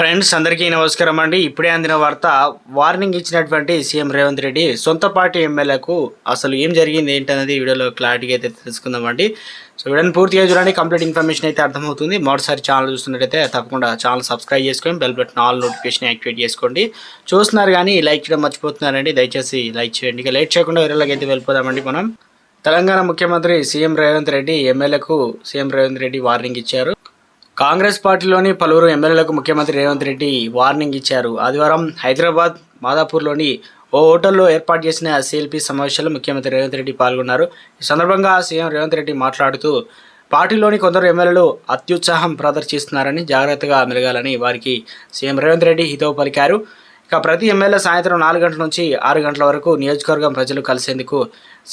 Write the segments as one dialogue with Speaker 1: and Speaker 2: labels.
Speaker 1: Friends అందరికీ నమస్కారం అండి. ఇప్పుడే అందిన వార్త వార్నింగ్ ఇచ్చినటువంటి సీఎం రేవంత్ రెడ్డి సొంత పార్టీ ఎమ్మెల్యేలకు అసలు ఏం జరిగింది ఏంటనేది వీడియోలో క్లారిటీగా అయితే తెలుసుకుందామండి సో వీడియోని పూర్తిగా చూడండి. కంప్లీట్ ఇన్ఫర్మేషన్ అయితే అర్థమవుతుంది. మొదటిసారి ఛానల్ చూస్తున్నట్టయితే తప్పకుండా ఛానల్ సబ్స్క్రైబ్ చేసుకొని bell button all notification activate చేసుకోండి. చూస్తున్నారు కానీ లైక్ చేయడం మర్చిపోతున్నారండి. దయచేసి లైక్ చేయండి. ఇక లేట్ చేయకుండా వీడియోలోకి అయితే వెళ్ళిపోదామండి మనం. తెలంగాణ ముఖ్యమంత్రి సీఎం రేవంత్ రెడ్డి ఎమ్మెల్యేకు సీఎం రేవంత్ రెడ్డి వార్నింగ్ ఇచ్చారు. కాంగ్రెస్ పార్టీలోని పలువురు ఎమ్మెల్యేలకు ముఖ్యమంత్రి రేవంత్ రెడ్డి వార్నింగ్ ఇచ్చారు. ఆదివారం హైదరాబాద్ మాదాపూర్లోని ఓ హోటల్లో ఏర్పాటు చేసిన సిఎల్పి సమావేశంలో ముఖ్యమంత్రి రేవంత్ రెడ్డి పాల్గొన్నారు. ఈ సందర్భంగా సీఎం రేవంత్ రెడ్డి మాట్లాడుతూ పార్టీలోని కొందరు ఎమ్మెల్యేలు అత్యుత్సాహం ప్రదర్శిస్తున్నారని జాగ్రత్తగా మెలగాలని వారికి సీఎం రేవంత్ రెడ్డి హితవు పలికారు. ఇక ప్రతి ఎమ్మెల్యే సాయంత్రం నాలుగు గంటల నుంచి ఆరు గంటల వరకు నియోజకవర్గం ప్రజలు కలిసేందుకు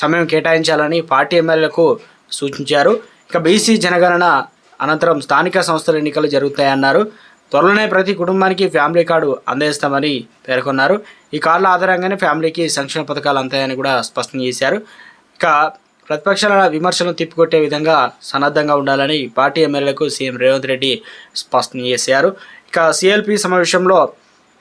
Speaker 1: సమయం కేటాయించాలని పార్టీ ఎమ్మెల్యేలకు సూచించారు. ఇక బీసీ జనగణన అనంతరం స్థానిక సంస్థల ఎన్నికలు జరుగుతాయన్నారు. త్వరలోనే ప్రతి కుటుంబానికి ఫ్యామిలీ కార్డు అందజేస్తామని పేర్కొన్నారు. ఈ కార్డుల ఆధారంగానే ఫ్యామిలీకి సంక్షేమ పథకాలు అంతాయని కూడా స్పష్టం చేశారు. ఇక ప్రతిపక్షాల విమర్శలను తిప్పికొట్టే విధంగా సన్నద్ధంగా ఉండాలని పార్టీ ఎమ్మెల్యేలకు సీఎం రేవంత్ రెడ్డి స్పష్టం చేశారు. ఇక సిఎల్పి సమావేశంలో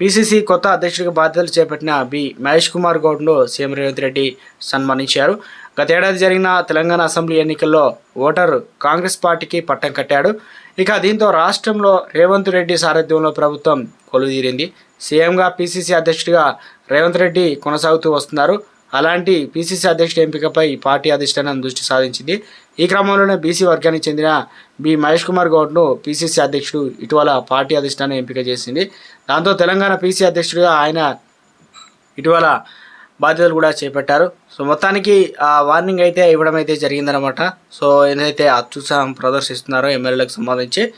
Speaker 1: పిసిసి కొత్త అధ్యక్షుడిగా బాధ్యతలు చేపట్టిన బి మహేష్ కుమార్ గౌడ్ను సీఎం రేవంత్ రెడ్డి సన్మానించారు. గతేడాది జరిగిన తెలంగాణ అసెంబ్లీ ఎన్నికల్లో ఓటరు కాంగ్రెస్ పార్టీకి పట్టం కట్టాడు. ఇక దీంతో రాష్ట్రంలో రేవంత్ రెడ్డి సారథ్యంలో ప్రభుత్వం కొలుదీరింది సీఎంగా పిసిసి అధ్యక్షుడిగా రేవంత్ రెడ్డి కొనసాగుతూ వస్తున్నారు. అలాంటి పిసిసి అధ్యక్షుడి ఎంపికపై పార్టీ అధిష్టానం దృష్టి సాధించింది ఈ క్రమంలోనే బీసీ వర్గానికి చెందిన బి మహేష్ కుమార్ గౌడ్ను పీసీసీ అధ్యక్షుడు ఇటీవల పార్టీ అధిష్టానం ఎంపిక చేసింది. దాంతో తెలంగాణ పీసీ అధ్యక్షుడిగా ఆయన ఇటీవల బాధ్యతలు కూడా చేపట్టారు. సో మొత్తానికి ఆ వార్నింగ్ అయితే ఇవ్వడం అయితే జరిగిందనమాట సో ఏదైతే అత్యుత్సాహం ప్రదర్శిస్తున్నారో ఎమ్మెల్యేలకు సంబంధించి